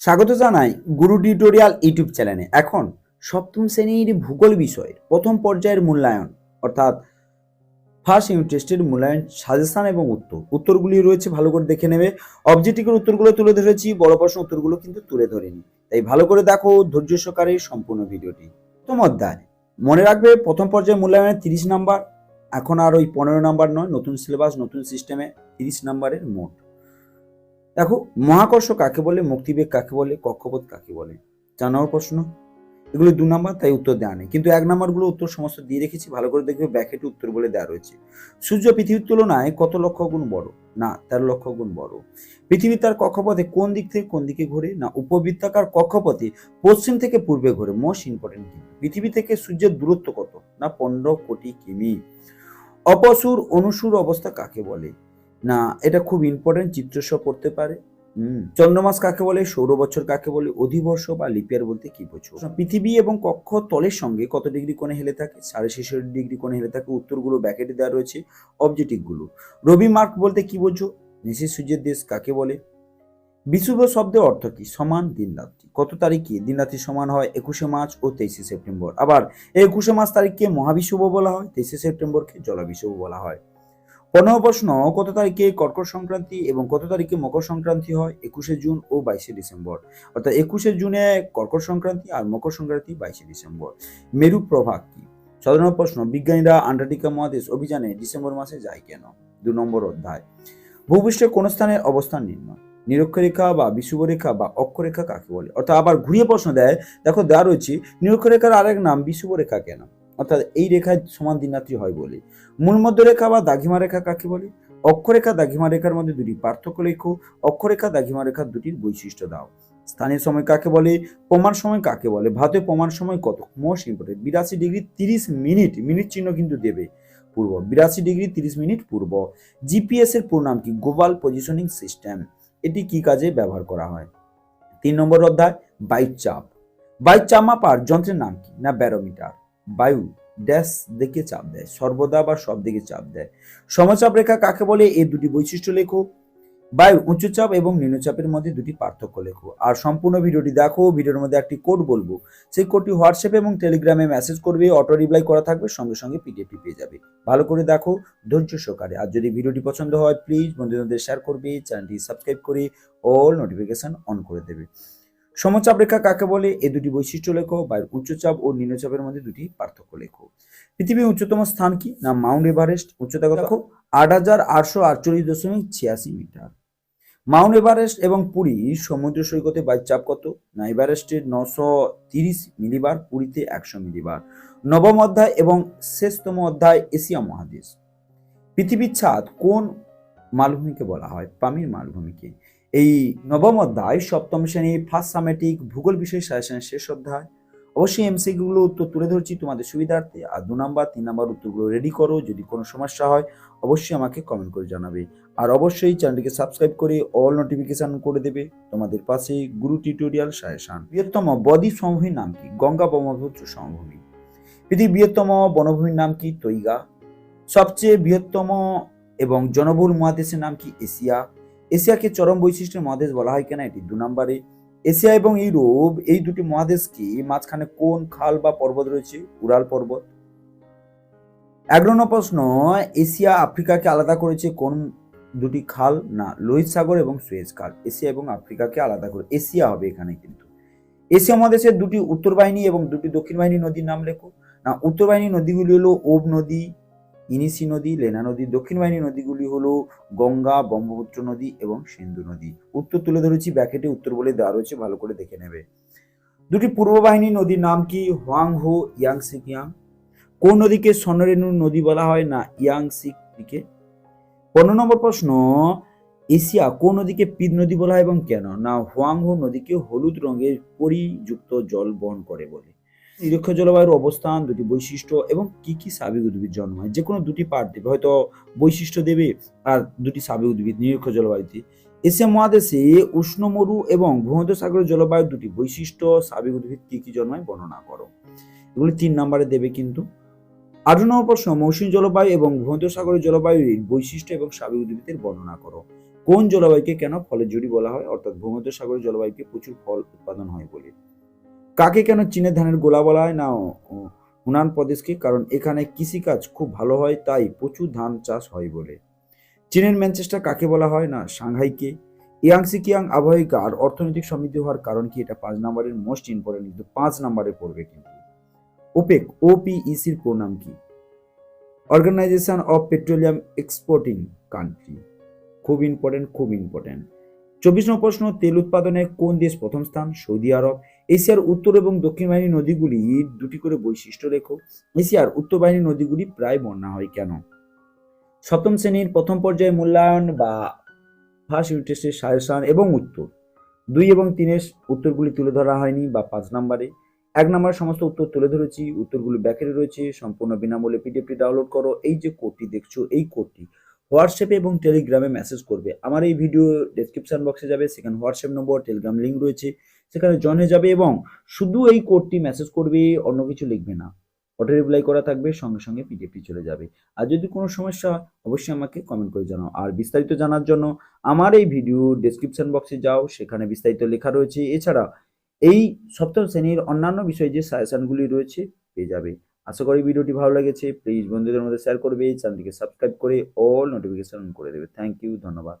স্বাগত জানাই গুরু tutorial YouTube চ্যানেলে। এখন সপ্তম শ্রেণির ভূগোল বিষয়ের প্রথম পর্যায়ের মূল্যায়ন, অর্থাৎ ফার্স্ট ইউনিট টেস্টের মূল্যায়ন সাজেশন এবং উত্তর। উত্তরগুলি রয়েছে, ভালো করে দেখে নেবে। অবজেক্টিভের উত্তরগুলো তুলে ধরেছি, বড় প্রশ্ন উত্তরগুলো কিন্তু তুলে ধরিনি। তাই ভালো করে দেখো ধৈর্য সহকারে সম্পূর্ণ ভিডিওটি। প্রথম অধ্যায়, মনে রাখবে প্রথম পর্যায়ে মূল্যায়নে তিরিশ নাম্বার, এখন আর ওই পনেরো নাম্বার নয়, নতুন সিলেবাস নতুন সিস্টেমে তিরিশ নাম্বারের মোট। দেখো, মহাকর্ষ কাকে বলে, মুক্তিবেগ কাকে বলে, কক্ষপথ কাকে বলে? নম্বর প্রশ্ন? এগুলো দু নাম্বার, তাই উত্তর দেওয়া নেই। কিন্তু এক নাম্বারগুলো উত্তর সমস্ত দিয়ে রেখেছি, ভালো করে দেখবে ব্যাকেটে উত্তর বলে দেওয়া রয়েছে। সূর্য পৃথিবীর তুলনায় কত লক্ষ গুণ বড়? না, তেরো লক্ষ গুণ বড়। পৃথিবী তার কক্ষপথে কোন দিক থেকে কোন দিকে ঘোরে? না, উপবৃত্তাকার কক্ষপথে পশ্চিম থেকে পূর্বে ঘোরে। মোস্ট ইম্পর্টেন্ট পৃথিবী থেকে সূর্যের দূরত্ব কত? না, পনেরো কোটি কিমি। অপসুর, অনুসুর অবস্থা কাকে বলে? না, এটা খুব ইম্পর্টেন্ট চিত্রসহ পড়তে পারে। চন্দ্রমাস কাকে বলে সৌর বছর কাকে বলে, অধিবর্ষ বা লিপিয়ার বলতে কি বোঝো? পৃথিবী এবং কক্ষ তলের সঙ্গে কত ডিগ্রি কোণে হেলে থাকে? সাড়ে ছেষট্টি ডিগ্রি কোণে হেলে থাকে, উত্তরগুলো ব্যাকেটে দেওয়া রয়েছে অবজেক্টিভগুলো রবি মার্ক বলতে কি বোঝো? নিশি সূর্যের দেশ কাকে বলে? বিশুভ শব্দের অর্থ কি? সমান দিন রাত্রি। কত তারিখে? দিন রাত্রি সমান হয় একুশে মার্চ ও তেইশে সেপ্টেম্বর। আবার একুশে মার্চ তারিখকে মহাবিশুভ বলা হয়, তেইশে সেপ্টেম্বরকে জলাবিশুভ বলা হয়। পনেরো প্রশ্ন, কত তারিখে কর্কট সংক্রান্তি এবং কত তারিখে মকর সংক্রান্তি হয়? একুশে জুন ও বাইশে ডিসেম্বর। অর্থাৎ একুশে জুনে কর্কট সংক্রান্তি আর মকর সংক্রান্তি বাইশে ডিসেম্বর। মেরু প্রভাগ কি? সাধারণ প্রশ্ন, বিজ্ঞানীরা আন্টার্কটিকা মহাদেশ অভিযানে ডিসেম্বর মাসে যায় কেন? দু নম্বর অধ্যায়। ভূপৃষ্ঠের কোন স্থানের অবস্থান নির্ণয়? নিরক্ষরেখা বা বিষুবরেখা বা অক্ষরেখা কাকে বলে? অর্থাৎ আবার ঘুরিয়ে প্রশ্ন দেয়, দেখো দেওয়া রয়েছে, নিরক্ষরেখার আরেক নাম বিষুবরেখা কেন? অর্থাৎ এই রেখায় সমান দিনরাত্রি হয় বলে। মূল মধ্যরেখা বা দাঘিমা রেখা কাকে বলে? অক্ষরেখা দাঘিমা রেখার মধ্যে দুটি পার্থক্য লেখো। অক্ষরেখা দাঘিমা রেখার দুটির বৈশিষ্ট্য দাও। স্থানীয় সময় কাকে বলে? প্রমাণ সময় কাকে বলে? ভাতে প্রমাণ সময় কত? মোস্ট ইম্পর্টেন্ট বিরাশি ডিগ্রি তিরিশ মিনিট মিনিট চিহ্ন কিন্তু দেবে। পূর্ব, বিরাশি ডিগ্রি তিরিশ মিনিট পূর্ব। জিপিএস এর পুরো নাম কি? গ্লোবাল পজিশনিং সিস্টেম এটি কি কাজে ব্যবহার করা হয়? তিন নম্বর অধ্যায় বাইক চাপ। বাইক চাপ মাপার যন্ত্রের নাম কি? না ব্যারোমিটার বায়ু, ড্যাশ দিকে চাপ দেয়, সর্বদা বা সব দিকে চাপ দেয়। সমচাপ রেখা কাকে বলে? এই দুটি বৈশিষ্ট্য লেখো। বায়ু উচ্চচাপ এবং নিম্নচাপের মধ্যে দুটি পার্থক্য লেখো। আর সম্পূর্ণ ভিডিওটি দেখো, ভিডিওর মধ্যে একটি কোড বলব। সেই কোডটি হোয়াটসঅ্যাপ এবং টেলিগ্রামে মেসেজ করবে, অটো রিপ্লাই করা থাকবে, সঙ্গে সঙ্গে পিডিএফটি পেয়ে যাবে। ভালো করে দেখো, ধৈর্য সহকারে। আর যদি ভিডিওটি পছন্দ হয় প্লিজ বন্ধুদের শেয়ার করবে চ্যানেলটি সাবস্ক্রাইব করে অল নোটিফিকেশন অন করে দেবে। সমচাপ রেখা কাকে বলে? এই দুটি বৈশিষ্ট্য লেখো। বায়ুর উচ্চচাপ ও নিম্নচাপের মধ্যে দুটি পার্থক্য লেখো। পৃথিবীর উচ্চতম স্থান কি? না মাউন্ট এভারেস্ট। উচ্চতা কত? দেখো। আট হাজার আটশো আটচল্লিশ দশমিক ছিয়াশি মিটার। মাউন্ট এভারেস্ট এবং পুরী সমুদ্র সৈকতে বায়ুর চাপ কত? না এভারেস্টের নশো তিরিশ মিলিবার পুরীতে একশো মিলিবার। নবম অধ্যায় এবং শেষতম অধ্যায় এশিয়া মহাদেশ। পৃথিবীর ছাদ কোন মালভূমিকে বলা হয়? পামির মালভূমিকে। এই নবম অধ্যায়, সপ্তম শ্রেণি ফার্স্ট সামেটিক ভূগোল বিষয় সাজেশনের শেষ অধ্যায়। অবশ্যই এমসিগুলো উত্তর তুলে ধরছি তোমাদের সুবিধার্থে। আর দু নাম্বার, তিন নাম্বার উত্তরগুলো রেডি করো, যদি কোনো সমস্যা হয়, অবশ্যই আমাকে কমেন্ট করে জানাবে। আর অবশ্যই চ্যানেলটিকে সাবস্ক্রাইব করে অল নোটিফিকেশন করে দেবে তোমাদের পাশে গুরু টিউটোরিয়াল সাজেশন বৃহত্তম বদ্বীপ সমভূমির নাম কি? গঙ্গা ব্রহ্মপুত্র সমভূমি। পৃথিবীর বৃহত্তম বনভূমির নাম কি? তৈগা। সবচেয়ে বৃহত্তম এবং জনবহুল মহাদেশের নাম কি? এশিয়া। এশিয়াকে চরম বৈশিষ্ট্যের মহাদেশ বলা হয় কেন এটি দু নম্বরে। এশিয়া এবং ইউরোপ, এই দুটি মহাদেশকে মাঝখানে কোন খাল বা পর্বত রয়েছে? উড়াল পর্বত। এগারো প্রশ্ন এশিয়া, আফ্রিকাকে আলাদা করেছে কোন দুটি খাল? না, লোহিত সাগর এবং সুয়েজ খাল। এশিয়া এবং আফ্রিকাকে আলাদা করে। এশিয়া হবে এখানে কিন্তু। এশিয়া মহাদেশের দুটি উত্তর বাহিনী এবং দুটি দক্ষিণ বাহিনী নদীর নাম লেখো। না উত্তর বাহিনী নদীগুলি হলো ওব নদী ইনিসি নদী, লেনা নদী দক্ষিণ বাহিনী নদীগুলি হলো গঙ্গা, ব্রহ্মপুত্র নদী এবং সিন্ধু নদী। উত্তর তুলে ধরেছি ব্যাকেটে উত্তর বলে দেওয়া রয়েছে, ভালো করে দেখে নেবে। দুটি পূর্ব বাহিনী নদীর নাম কি? হোয়াং হো ইয়াং কোন নদীকে স্বর্ণরেণু নদী বলা হয় না ইয়াং সিককে পনেরো নম্বর প্রশ্ন, এশিয়া কোন নদীকে পিদ নদী বলা হয় এবং কেন? না হোয়াং হো নদীকে হলুদ রঙের পরিযুক্ত জল বহন করে বলে। নিরক্ষ জলবায়ুর অবস্থান, দুটি বৈশিষ্ট্য এবং কি কি স্বাভাবিক উদ্ভিদ জন্মায় যে কোনো দুটি পার্ট দেবে। হয়তো বৈশিষ্ট্য দেবে আর দুটি স্বাভাবিক উদ্ভিদ নিরক্ষ জলবায়ুতে। এশিয়া মহাদেশে উষ্ণ মরু এবং ভূমধ্য সাগরের জলবায়ুর দুটি বৈশিষ্ট্য স্বাভাবিক উদ্ভিদ কি কি জন্মায় বর্ণনা করো। এগুলি তিন নম্বরে দেবে কিন্তু। আঠারো নম্বর প্রশ্ন, মৌসুমী জলবায়ু এবং ভূমধ্য সাগরের জলবায়ুর বৈশিষ্ট্য এবং স্বাভাবিক উদ্ভিদের বর্ণনা করো। কোন জলবায়ুকে কেন ফলের জুড়ি বলা হয়? অর্থাৎ ভূমধ্য সাগরের জলবায়ুকে প্রচুর ফল উৎপাদন হয় বলে। কাকে কেন চীনের ধানের গোলা বলা হয়? না হুনান প্রদেশকে, কারণ এখানে কৃষিকাজ খুব ভালো হয়, তাই প্রচুর ধান চাষ হয় বলে। চীনের ম্যানচেস্টার কাকে বলা হয়? না, সাংহাইকে। ইয়াংসি কিয়াং আবহাওয়িকা আর অর্থনৈতিক সমৃদ্ধি হওয়ার কারণ কি? এটা পাঁচ নম্বরের মোস্ট ইম্পর্টেন্ট কিন্তু পাঁচ নম্বরে পড়বে কিন্তু। ওপেক ওপিইসির প্রণাম কি? Organization of petroleum exporting country খুব ইম্পর্টেন্ট খুব ইম্পর্টেন্ট চব্বিশ নম্বর প্রশ্ন, তেল উৎপাদনে কোন দেশ প্রথম স্থান? Saudi Arab. এশিয়ার উত্তর এবং দক্ষিণ বাহিনী নদীগুলির দুটি করে বৈশিষ্ট্য রেখো। এশিয়ার উত্তর বাহিনী নদীগুলি প্রায় বন্যা হয় কেন? সপ্তম শ্রেণির প্রথম পর্যায়ে মূল্যায়ন বা ফার্স্ট ইউনিট টেস্টের সাজেশন এবং উত্তর। দুই এবং তিনের উত্তরগুলি তুলে ধরা হয়নি বা পাঁচ নম্বরে। এক নম্বরে সমস্ত উত্তর তুলে ধরেছি, উত্তরগুলি ব্যাকেটে রয়েছে, সম্পূর্ণ বিনামূল্যে পিডিএফটি ডাউনলোড করো। এই যে কোডটি দেখছ, এই কোডটি হোয়াটসঅ্যাপে এবং টেলিগ্রামে মেসেজ করবে। আমার এই ভিডিও ডেসক্রিপশন বক্সে যাবে, সেখানে হোয়াটসঅ্যাপ নম্বর টেলিগ্রাম লিঙ্ক রয়েছে, সেখানে জয়েন হয়ে যাবে এবং শুধু এই কোডটি মেসেজ করবে, অন্য কিছু লিখবে না। অটো রিপ্লাই করা থাকবে, সঙ্গে সঙ্গে পিডিএফটি চলে যাবে। আর যদি কোনো সমস্যা অবশ্যই আমাকে কমেন্ট করে জানাও। আর বিস্তারিত জানার জন্য আমার এই ভিডিও ডেসক্রিপশন বক্সে যাও, সেখানে বিস্তারিত লেখা রয়েছে। এছাড়া এই সপ্তম শ্রেণির অন্যান্য বিষয়ে যে সাজেশনগুলি রয়েছে, পেয়ে যাবে। আশা করি ভিডিওটি ভালো লেগেছে। প্লিজ বন্ধুদের মধ্যে শেয়ার করবে। চ্যানেলটিকে সাবস্ক্রাইব করে অল নোটিফিকেশন অন করে দেবে। থ্যাংক ইউ ধন্যবাদ।